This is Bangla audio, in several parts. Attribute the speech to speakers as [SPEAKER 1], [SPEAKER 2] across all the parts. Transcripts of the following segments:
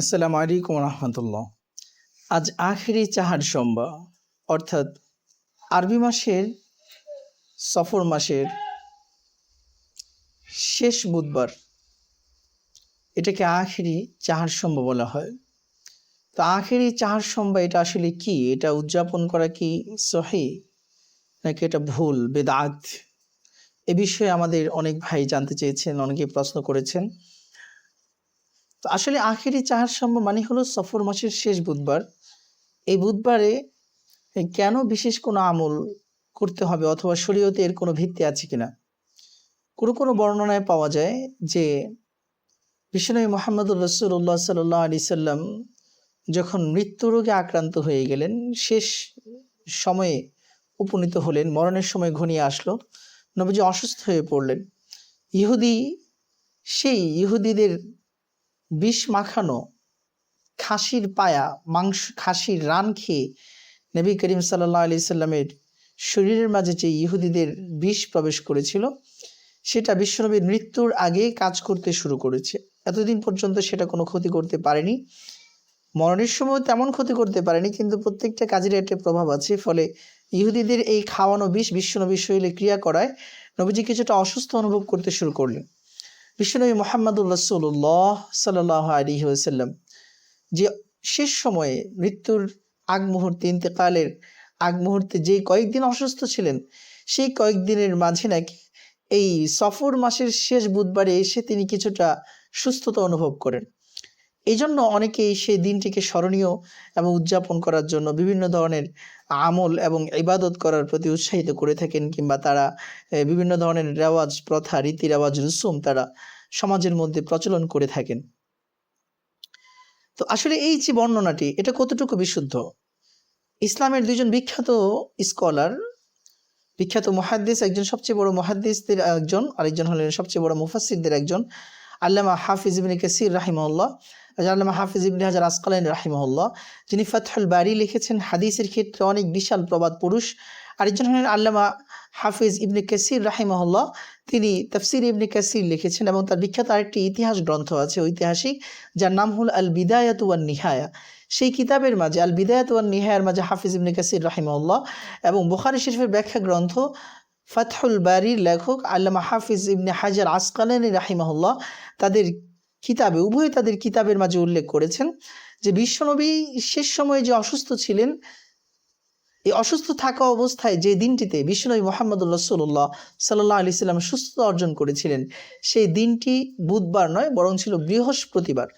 [SPEAKER 1] আসসালামু আলাইকুম রহমতুল্লাহ। আজ আখেরি চাহার সম্বা অর্থাৎ আরবি মাসের, সফর মাসের শেষ বুধবার, এটাকে আখেরি চাহার সম্বা বলা হয়। তো আখেরি চাহার সম্বা এটা আসলে কি? এটা উদযাপন করা কি সহি, নাকি এটা ভুল, বেদাত? এ বিষয়ে আমাদের অনেক ভাই জানতে চেয়েছেন, অনেকে প্রশ্ন করেছেন। তো আসলে আখেরি চাহার সম্ভব মানে হলো সফর মাসের শেষ বুধবার। এই বুধবারে কেন বিশেষ কোনো আমল করতে হবে অথবা শরীয়তে এর কোনো ভিত্তি আছে কিনা? কোনো কোনো বর্ণনায় পাওয়া যায় যে বিষ্ণু মোহাম্মদুর রসুল্লাহ সাল্লাহ আলি সাল্লাম যখন মৃত্যু রোগে আক্রান্ত হয়ে গেলেন, শেষ সময়ে উপনীত হলেন, মরণের সময় ঘনিয়ে আসলো, নবীজি অসুস্থ হয়ে পড়লেন। ইহুদি, সেই ইহুদিদের বিষ মাখানো, খাসির পায়া, মাংস, খাসির রান খেয়ে নবী করিম সাল্লাহ আলি সাল্লামের শরীরের মাঝে যে ইহুদিদের বিষ প্রবেশ করেছিল, সেটা বিশ্বনবীর মৃত্যুর আগে কাজ করতে শুরু করেছে। এতদিন পর্যন্ত সেটা কোনো ক্ষতি করতে পারেনি। মরণের সময় তেমন ক্ষতি করতে পারেনি, কিন্তু প্রত্যেকটা কাজের একটা প্রভাব আছে, ফলে ইহুদিদের এই খাওয়ানো বিষ বিশ্বনবীর শরীরে ক্রিয়া করায় নবীজি কিছুটা অসুস্থ অনুভব করতে শুরু করলেন। বিশ্বনবী মোহাম্মদুর রসুল্লাহ সাল্লাহ আলী ওসাল্লাম যে শেষ সময়ে মৃত্যুর আগ মুহূর্তে, ইন্তেকালের আগ মুহূর্তে যে কয়েকদিন অসুস্থ ছিলেন, সেই কয়েকদিনের মাঝে নাকি এই সফর মাসের শেষ বুধবারে এসে তিনি কিছুটা সুস্থতা অনুভব করেন। এই জন্য অনেকেই সেই দিনটিকে স্মরণীয় এবং উদযাপন করার জন্য বিভিন্ন ধরনের আমল এবং ইবাদত করার প্রতি উৎসাহিত করে থাকেন কিংবা তারা বিভিন্ন ধরনের রেওয়াজ, প্রথা রীতি রেওয়াজ রুসুম তারা সমাজের মধ্যে প্রচলন করে থাকেন। তো আসলে এই যে বর্ণনাটি, এটা কতটুকু বিশুদ্ধ? ইসলামের দুইজন বিখ্যাত স্কলার, বিখ্যাত মহাদ্দিস একজন সবচেয়ে বড় মহাদ্দিসদের একজন, আরেকজন হলেন সবচেয়ে বড় মুফাসিরদের একজন, আল্লামা হাফিজ ইবিন কাসির আল্লামা হাফিজ ইবনে হাজার আসকালাইন রাহিমহল্লাহ, যিনি ফাতহুল বাড়ি লিখেছেন, হাদিসের ক্ষেত্রে অনেক বিশাল প্রবাদ পুরুষ। আরেকজন হলেন আল্লামা হাফিজ ইবনে কাসির রাহিমহল্লাহ, তিনি তফসির ইবনে কাসির লিখেছেন এবং তার বিখ্যাত আরেকটি ইতিহাস গ্রন্থ আছে ঐতিহাসিক, যার নাম হল আল বিদায়াত ওয়ান নিহায়া। সেই কিতাবের মাঝে আল বিদায়াত ওয়ান নিহায়ার মাঝে হাফিজ ইবনে কাসির রাহিমউল্লাহ এবং বুখারি শরীফের ব্যাখ্যা গ্রন্থ ফাতহুল বাড়ির লেখক আল্লামা হাফিজ ইবনে হাজার আসকালানি রাহিমহল্লা তাদের কিতাবে, উভয়ে তাদের কিতাবের মাঝে উল্লেখ করেছেন যে বিশ্বনবী শেষ সময়ে যে অসুস্থ ছিলেন, এই অসুস্থ থাকা অবস্থায় যে দিনটিতে বিশ্বনবী মোহাম্মদ রসুল্লাহ সাল্লাহ আলি সাল্লাম সুস্থতা অর্জন করেছিলেন, সেই দিনটি বুধবার নয়, বরং ছিল বৃহস্পতিবার।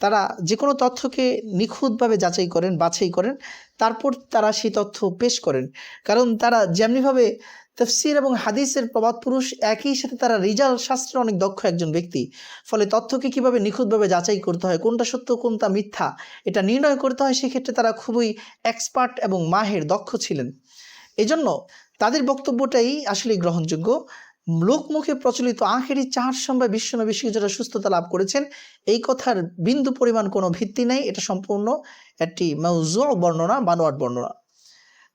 [SPEAKER 1] তারা যে কোনো তথ্যকে নিখুঁতভাবে যাচাই করেন, বাছাই করেন, তারপর তারা সেই তথ্য পেশ করেন। কারণ তারা যেমনিভাবে তফসির এবং হাদিসের প্রবাদ পুরুষ, একই সাথে তারা রিজাল শাস্ত্রে অনেক দক্ষ একজন ব্যক্তি। ফলে তথ্যকে কীভাবে নিখুঁতভাবে যাচাই করতে হয়, কোনটা সত্য, কোনটা মিথ্যা, এটা নির্ণয় করতে হয়, সেক্ষেত্রে তারা খুবই এক্সপার্ট এবং মাহের দক্ষ ছিলেন। এজন্য তাদের বক্তব্যটাই আসলে গ্রহণযোগ্য। লোকমুখে প্রচলিত আখেরি চার সময় বিশ্বনবী যারা সুস্থতা লাভ করেছেন, এই কথার বিন্দু পরিমাণ কোনো ভিত্তি নেই। এটা সম্পূর্ণ একটি মৌজু বর্ণনা, বানোয়াট বর্ণনা।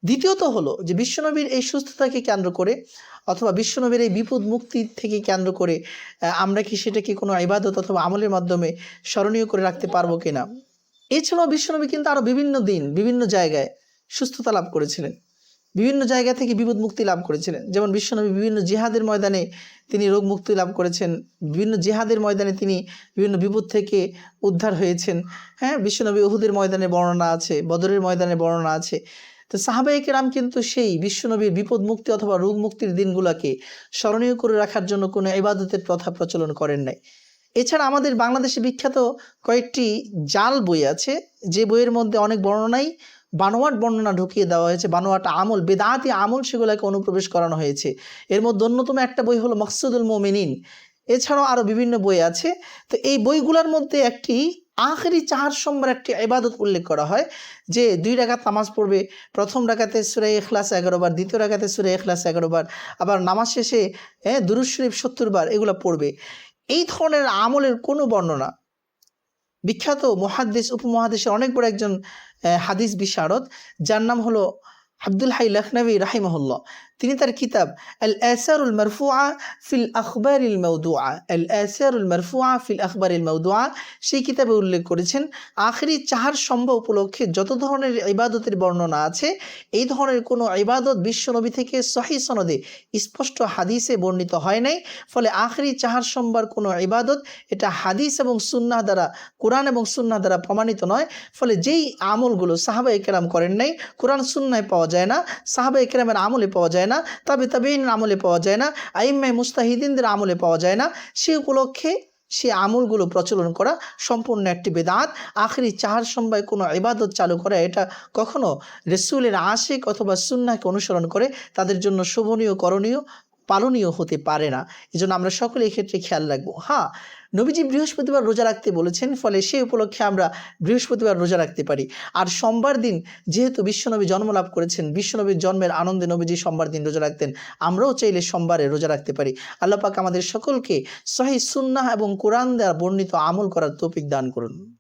[SPEAKER 1] দ্বিতীয়ত হলো যে বিশ্বনবীর এই সুস্থতাকে কেন্দ্র করে অথবা বিশ্বনবীর এই বিপদ মুক্তি থেকে কেন্দ্র করে আমরা কি সেটাকে কোনো ইবাদত অথবা আমলের মাধ্যমে স্মরণীয় করে রাখতে পারব কিনা? এছাড়াও বিশ্বনবী কিন্তু আরও বিভিন্ন দিন, বিভিন্ন জায়গায় সুস্থতা লাভ করেছিলেন। বিভিন্ন জায়গা থেকে বিপদ মুক্তি লাভ করেছিলেন। যেমন বিশ্বনবী বিভিন্ন জিহাদের ময়দানে তিনি রোগ মুক্তি লাভ করেছেন। বিভিন্ন জিহাদের ময়দানে তিনি বিভিন্ন বিপদ থেকে উদ্ধার হয়েছেন। হ্যাঁ বিশ্বনবী ওহুদের ময়দানে বর্ণনা আছে, বদরের ময়দানে বর্ণনা আছে। তো সাহাবাহিক রাম কিন্তু সেই বিশ্বনবীর বিপদ মুক্তি অথবা রোগ মুক্তির দিনগুলোকে স্মরণীয় করে রাখার জন্য কোনো ইবাদতের প্রথা প্রচলন করেন নাই। এছাড়া আমাদের বাংলাদেশে বিখ্যাত কয়েকটি জাল বই আছে। যে বইয়ের মধ্যে অনেক বর্ণনাই বানোয়াট বর্ণনা ঢুকিয়ে দেওয়া হয়েছে, বানোয়াট আমল, বেদাতি আমল সেগুলোকে অনুপ্রবেশ করানো হয়েছে। এর মধ্যে অন্যতম একটা বই হলো মকসুদুল মোমিনিন। এছাড়াও আরও বিভিন্ন বই আছে। তো এই বইগুলোর মধ্যে একটি আখেরি চার সোমবার একটি ইবাদত উল্লেখ করা হয়, যে দুই রাকাত নামাজ পড়বে, প্রথম রাকাতে সুরে এখলাস বার, দ্বিতীয় রাকাতে সুরে এখলাস বার, আবার নামাজ শেষে হ্যাঁ দুরুজ শরীফ সত্তর বার এগুলো পড়বে। এই ধরনের আমলের কোনো বর্ণনা বিখ্যাত মহাদ্দেশ উপমহাদেশের অনেক বড় একজন হাদিস বিশারদ, যার নাম হলো আব্দুল হাই লখনবী রাহিমহল্লা তিনি তার কিতাব আল আসারুল মারফুআ ফিল আখবারিল মৌদুআ আল আসারুল মারফুআ ফিল আখবারিল মৌদুআ সেই কিতাবে উল্লেখ করেছেন, আখরি চাহার সম্ভব উপলক্ষে যত ধরনের ইবাদতের বর্ণনা আছে, এই ধরনের কোনো ইবাদত বিশ্বনবী থেকে সহি সনদে স্পষ্ট হাদিসে বর্ণিত হয় নাই। ফলে আখরি চাহার সম্ভার কোনো ইবাদত এটা হাদিস এবং সুন্না দ্বারা, কোরআন এবং সুন্নাহ দ্বারা প্রমাণিত নয়। ফলে যেই আমলগুলো সাহাবা একরাম করেন নাই, কোরআন সুন্নায় পাওয়া যায় না সাহাবা একরামের আমলে পাওয়া যায় না। তবে তাবেইনের আমলে পাওয়া যায় না আইম্মাই মুস্তাহিদিনদের আমলে পাওয়া যায় না। সে উপলক্ষে সে আমলগুলো প্রচলন করা সম্পূর্ণ একটি বেদাত। আখরি চাহার সময় কোনো ইবাদত চালু করা, এটা কখনো রেসুলের আশেক অথবা সুন্নাকে অনুসরণ করে তাদের জন্য শোভনীয়, করণীয়, পালনীয় হতে পারে না। এই জন্য আমরা সকলে এক্ষেত্রে খেয়াল রাখব। হ্যাঁ নবীজি বৃহস্পতিবার রোজা রাখতে বলেছেন, ফলে সেই উপলক্ষে আমরা বৃহস্পতিবার রোজা রাখতে পারি। আর সোমবার দিন যেহেতু বিশ্বনবী জন্ম লাভ করেছেন, বিশ্বনবীর জন্মের আনন্দে নবীজি সোমবার দিন রোজা রাখতেন, আমরাও চাইলে সোমবারে রোজা রাখতে পারি। আল্লাপাক আমাদের সকলকে সহি সুন্নাহ এবং কোরআন দ্বারা বর্ণিত আমল করার তৌফিক দান করুন।